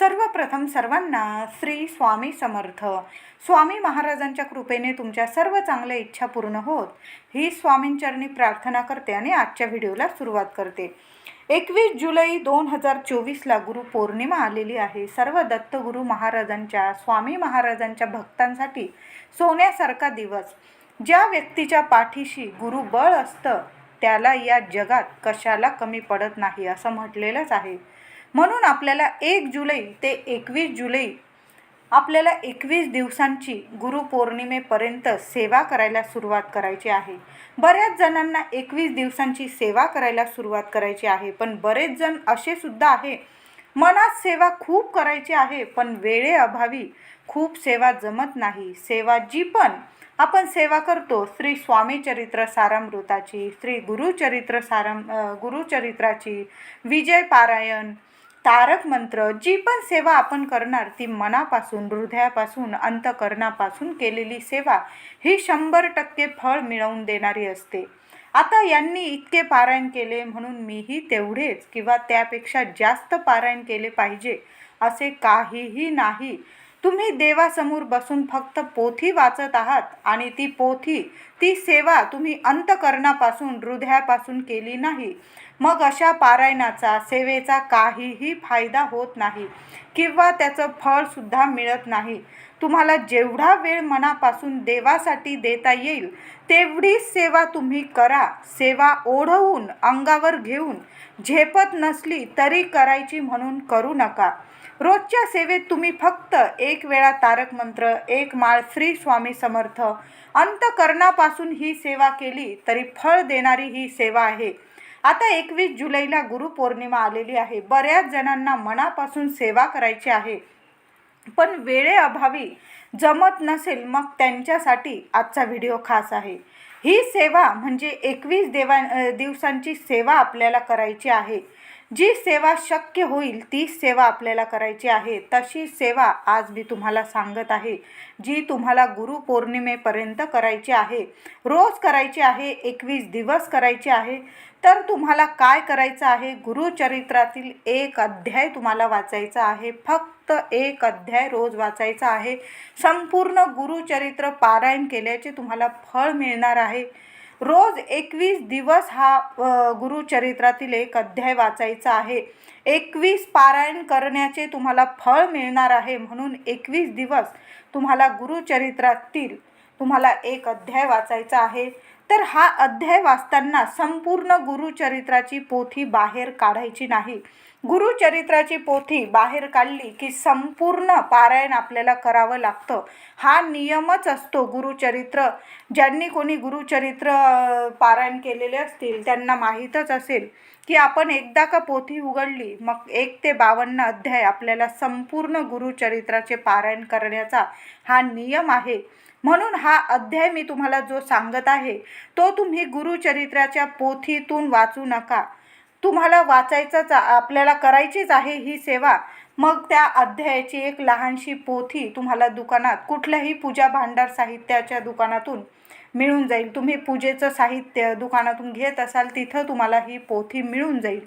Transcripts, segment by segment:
सर्वप्रथम सर्वांना श्री स्वामी समर्थ. स्वामी महाराजांच्या कृपेने तुमच्या सर्व चांगल्या इच्छा पूर्ण होत. ही स्वामींचरणी प्रार्थना करते आणि आजच्या व्हिडिओला सुरुवात करते. एकवीस जुलै दोन हजार चोवीसला गुरुपौर्णिमा आलेली आहे. सर्व दत्तगुरू महाराजांच्या स्वामी महाराजांच्या भक्तांसाठी सोन्यासारखा दिवस. ज्या व्यक्तीच्या पाठीशी गुरुबळ असतं त्याला या जगात कशाला कमी पडत नाही असं म्हटलेलंच आहे. म्हणून आपल्याला एक जुलै ते एकवीस जुलै आपल्याला एकवीस दिवसांची गुरुपौर्णिमेपर्यंत सेवा करायला सुरुवात करायची आहे. बऱ्याच जणांना एकवीस दिवसांची सेवा करायला सुरुवात करायची आहे पण बरेच जण असे सुद्धा आहे. मनात सेवा खूप करायची आहे पण वेळेअभावी खूप सेवा जमत नाही. सेवा जी पण आपण सेवा करतो श्री स्वामी चरित्र सारामृताची श्री गुरुचरित्र साराम गुरुचरित्राची विजय पारायण तारक मंत्र जी पण सेवा आपण करणार ती मनापासून हृदयापासून अंतकरणापासून केलेली सेवा ही शंभर टक्के फळ मिळवून देणारी असते. आता यांनी इतके पारायण केले म्हणून मीही तेवढेच किंवा त्यापेक्षा जास्त पारायण केले पाहिजे असे काहीही नाही. तुम्ही देवासमोर बसून फक्त पोथी वाचत आहात आणि ती पोथी ती सेवा तुम्ही अंतकरणापासून हृदयापासून केली नाही. मग अशा पारायणाचा सेवेचा काहीही फायदा होत नाही किंवा त्याचं फळसुद्धा मिळत नाही. तुम्हाला जेवढा वेळ मनापासून देवासाठी देता येईल तेवढीच सेवा तुम्ही करा. सेवा ओढवून अंगावर घेऊन झेपत नसली तरी करायची म्हणून करू नका. रोजच्या सेवेत तुम्ही फक्त एक वेळा तारक मंत्र एक माळ श्री स्वामी समर्थ अंतकरणापासून ही सेवा केली तरी फळ देणारी ही सेवा आहे. आता एकवीस जुलैला गुरुपौर्णिमा आलेली आहे. बऱ्याच जणांना मनापासून सेवा करायची आहे. पण वेळेअभावी जमत नसेल मग त्यांच्यासाठी आजचा व्हिडिओ खास आहे. ही सेवा म्हणजे एकवीस देवा दिवसांची सेवा आपल्याला करायची आहे. जी सेवा शक्य होईल ती सेवा आपल्याला करायची आहे. तशी सेवा आज मी तुम्हाला सांगत आहे जी तुम्हाला गुरुपौर्णिमेपर्यंत करायची आहे. रोज करायची आहे एकवीस दिवस करायची आहे. तर तुम्हाला काय करायचं आहे? गुरुचरित्रातील एक अध्याय तुम्हाला वाचायचा आहे. फक्त एक अध्याय रोज वाचायचा आहे. संपूर्ण गुरुचरित्र पारायण केल्याचे तुम्हाला फळ मिळणार आहे. रोज एकवीस दिवस हा गुरुचरित्रातील एक अध्याय वाचायचा आहे. एकवीस पारायण करण्याचे तुम्हाला फळ मिळणार आहे. म्हणून एकवीस दिवस तुम्हाला गुरुचरित्रातील तुम्हाला एक अध्याय वाचायचा आहे. तर हा अध्याय वाचताना संपूर्ण गुरुचरित्राची पोथी बाहेर काढायची नाही. गुरुचरित्राची पोथी बाहेर काढली की संपूर्ण पारायण आपल्याला करावं लागतं. हा नियमच असतो गुरुचरित्र. ज्यांनी कोणी गुरुचरित्र पारायण केलेले असतील त्यांना माहीतच असेल. की आपण एकदा का पोथी उघडली मग एक ते बावन्न अध्याय आपल्याला संपूर्ण गुरुचरित्राचे पारायण करण्याचा हा नियम आहे. म्हणून हा अध्याय मी तुम्हाला जो सांगत आहे तो तुम्ही गुरुचरित्राच्या पोथीतून वाचू नका. तुम्हाला वाचायचंच आपल्याला करायचीच आहे ही सेवा. मग त्या अध्यायाची एक लहानशी पोथी तुम्हाला दुकानात कुठल्याही पूजा भांडार साहित्याच्या दुकानातून मिळून जाईल. तुम्ही पूजेचं साहित्य दुकानातून घेत असाल तिथं तुम्हाला ही पोथी मिळून जाईल.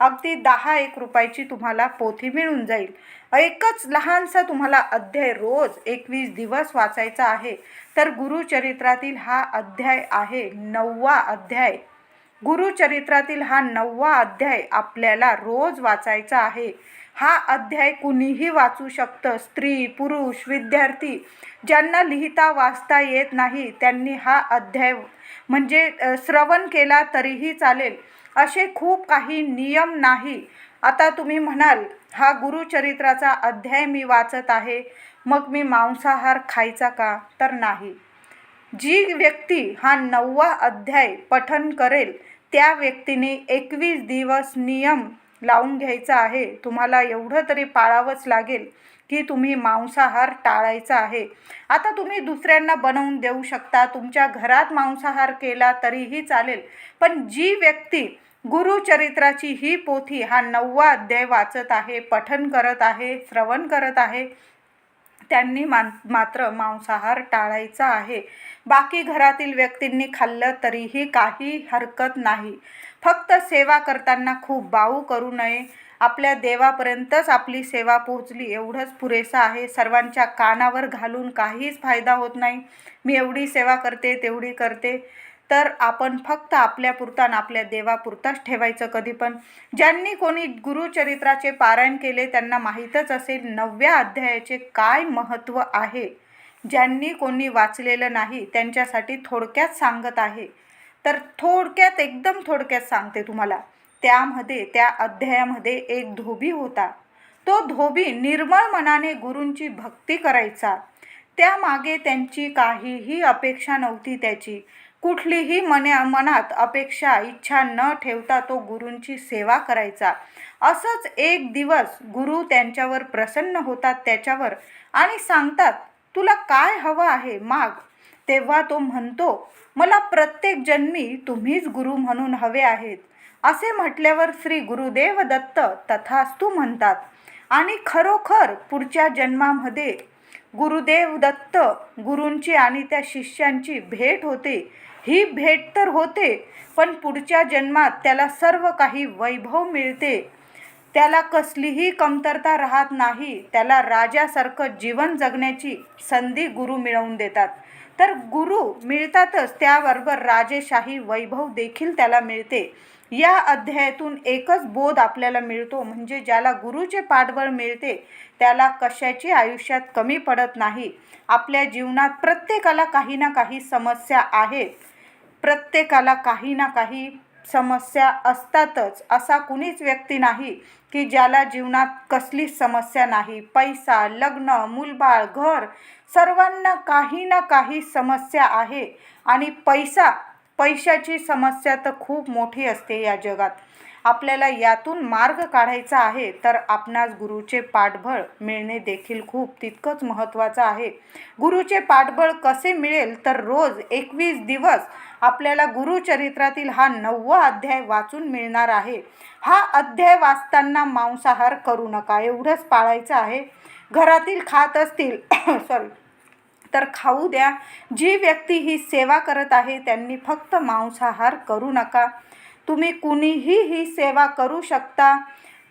अगदी दहा एक रुपयाची तुम्हाला पोथी मिळून जाईल. एकच लहानसा तुम्हाला अध्याय रोज एकवीस दिवस वाचायचा आहे. तर गुरुचरित्रातील हा अध्याय आहे नववा अध्याय. गुरुचरित्रातील हा नववा अध्याय आपल्याला रोज वाचायचा आहे. हा अध्याय कुणीही वाचू शकतं. स्त्री पुरुष विद्यार्थी ज्यांना लिहिता वाचता येत नाही त्यांनी हा अध्याय म्हणजे श्रवण केला तरीही चालेल. असे खूप काही नियम नाही. आता तुम्ही म्हणाल हा गुरुचरित्राचा अध्याय मी वाचत आहे मग मी मांसाहार खायचा का? तर नाही. जी व्यक्ती हा नववा अध्याय पठन करेल त्या व्यक्तीने एकवीस दिवस नियम लावून घ्यायचा आहे. तुम्हाला एवढं तरी पाळावंच लागेल की तुम्ही मांसाहार टाळायचा आहे. आता तुम्ही दुसऱ्यांना बनवून देऊ शकता. तुमच्या घरात मांसाहार केला तरीही चालेल. पण जी व्यक्ती गुरुचरित्राची ही पोथी हा नववा अध्याय वाचत आहे पठन करत आहे श्रवण करत आहे त्यांनी मान मात्र मांसाहार टाळायचा आहे. बाकी घरातील व्यक्तींनी खाल्लं तरीही काही हरकत नाही. फक्त सेवा करताना खूप बाऊ करू नये. आपल्या देवापर्यंतच आपली सेवा पोहोचली. एवढंच पुरेसं आहे. सर्वांच्या कानावर घालून काहीच फायदा होत नाही. मी एवढी सेवा करते तेवढी करते. तर आपण फक्त आपल्यापुरता आणि आपल्या देवापुरताच ठेवायचं कधी पण. ज्यांनी कोणी गुरुचरित्राचे पारायण केले त्यांना माहीतच असेल नवव्या अध्यायाचे काय महत्त्व आहे. ज्यांनी कोणी वाचलेलं नाही त्यांच्यासाठी थोडक्यात सांगत आहे. तर थोडक्यात एकदम थोडक्यात सांगते तुम्हाला. त्यामध्ये त्या अध्यायामध्ये एक धोबी होता. तो धोबी निर्मळ मनाने गुरूंची भक्ती करायचा. त्यामागे त्यांची काहीही अपेक्षा नव्हती त्याची. कुठलीही मन्या मनात अपेक्षा इच्छा न ठेवता तो गुरूंची सेवा करायचा. असंच एक दिवस गुरु त्यांच्यावर प्रसन्न होतात त्याच्यावर आणि सांगतात तुला काय हवं आहे? माग तेव्हा तो म्हणतो मला प्रत्येक जन्मी तुम्हीच गुरु म्हणून हवे आहेत. असे म्हटल्यावर श्री गुरुदेव दत्त तथास्तू म्हणतात आणि खरोखर पुढच्या जन्मामध्ये गुरुदेव दत्त गुरूंची आणि त्या शिष्यांची भेट होते. ही भेट तर होते पण पुढच्या जन्मात त्याला सर्व काही वैभव मिळते. त्याला कसलीही कमतरता राहत नाही. त्याला राजासारखं जीवन जगण्याची संधी गुरु मिळवून देतात. तर गुरु मिळतातच त्याबरोबर राजेशाही वैभव देखील त्याला मिळते. या अध्यायातून एकच बोध आपल्याला मिळतो म्हणजे ज्याला गुरुचे पाठबळ मिळते त्याला कशाची आयुष्यात कमी पडत नाही. आपल्या जीवनात प्रत्येकाला काही ना काही समस्या आहेत. प्रत्येकाला काही ना काही समस्या असतातच असा कुणीच व्यक्ती नाही की ज्याला जीवनात कसलीच समस्या नाही. पैसा लग्न मूलबाळ घर सर्वांना काही ना काही समस्या आहे. आणि पैसा पैशाची समस्या तर खूप मोठी असते या जगात. आपल्याला यातून मार्ग काढायचा आहे तर आपणास गुरुचे पाठबळ मिळणे देखील खूप तितकंच महत्त्वाचं आहे. गुरुचे पाठबळ कसे मिळेल तर रोज एकवीस दिवस आपल्याला गुरुचरित्रातील हा नववा अध्याय वाचून मिळणार आहे. हा अध्याय वाचताना मांसाहार करू नका एवढंच पाळायचं आहे. घरातील खात असतील सॉरी तर खाऊ द्या. जी व्यक्ती ही सेवा करत आहे त्यांनी फक्त मांसाहार करू नका. तुम्ही कुणीही ही सेवा करू शकता.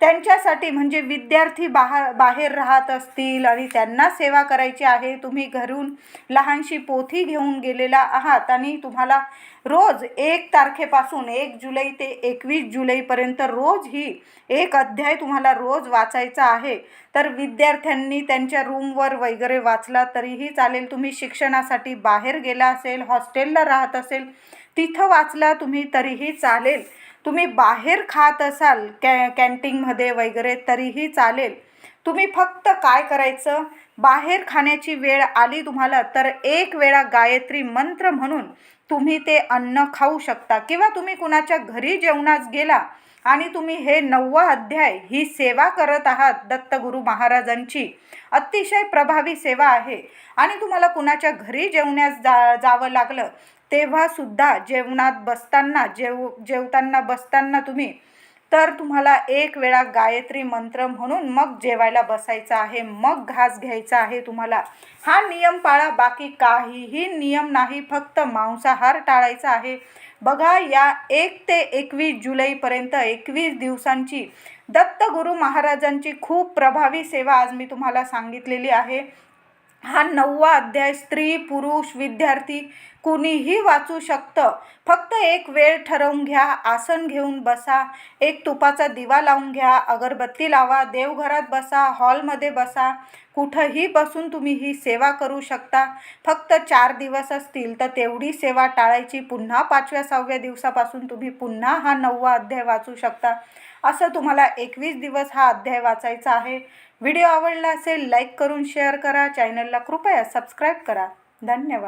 त्यांच्यासाठी म्हणजे विद्यार्थी बाहेर बाहेर राहत असतील आणि त्यांना सेवा करायची आहे तुम्ही घरून लहानशी पोथी घेऊन गेलेला आहात आणि तुम्हाला रोज एक तारखेपासून एक जुलै ते एकवीस जुलैपर्यंत रोज ही एक अध्याय तुम्हाला रोज वाचायचा आहे. तर विद्यार्थ्यांनी त्यांच्या रूमवर वगैरे वाचला तरीही चालेल. तुम्ही शिक्षणासाठी बाहेर गेला असेल हॉस्टेलला राहत असेल तिथं वाचला तुम्ही तरीही चालेल. तुम्ही बाहेर खात असाल कॅ कॅन्टीनमध्ये वगैरे तरीही चालेल. तुम्ही फक्त काय करायचं? बाहेर खाण्याची वेळ आली तुम्हाला तर एक वेळा गायत्री मंत्र म्हणून तुम्ही ते अन्न खाऊ शकता. किंवा तुम्ही कुणाच्या घरी जेवणास गेला आणि तुम्ही हे नववा अध्याय ही सेवा करत आहात दत्तगुरू महाराजांची अतिशय प्रभावी सेवा आहे. आणि तुम्हाला कुणाच्या घरी जेवण्यास जा जावं लागलं तेव्हासुद्धा जेवणात बसताना जेव जेवताना बसताना तुम्ही तर तुम्हाला एक वेळा गायत्री मंत्र म्हणून मग जेवायला बसायचं आहे मग घास घ्यायचा आहे तुम्हाला. हा नियम पाळा बाकी काहीही नियम नाही फक्त मांसाहार टाळायचा आहे. बघा या एक ते एकवीस जुलैपर्यंत एकवीस दिवसांची दत्तगुरू महाराजांची खूप प्रभावी सेवा आज मी तुम्हाला सांगितलेली आहे. हा नववा अध्याय स्त्री पुरुष विद्यार्थी कुणीही वाचू शकतं. फक्त एक वेळ ठरवून घ्या आसन घेऊन बसा एक तुपाचा दिवा लावून घ्या अगरबत्ती लावा देवघरात बसा हॉलमध्ये बसा कुठंही बसून तुम्ही ही सेवा करू शकता. फक्त चार दिवस असतील तर तेवढी सेवा टाळायची. पुन्हा पाचव्या सहाव्या दिवसापासून तुम्ही पुन्हा हा नववा अध्याय वाचू शकता. असं तुम्हाला एकवीस दिवस हा अध्याय वाचायचा आहे. व्हिडिओ आवडला असेल लाईक करून शेअर करा. चॅनलला कृपया सबस्क्राईब करा. धन्यवाद.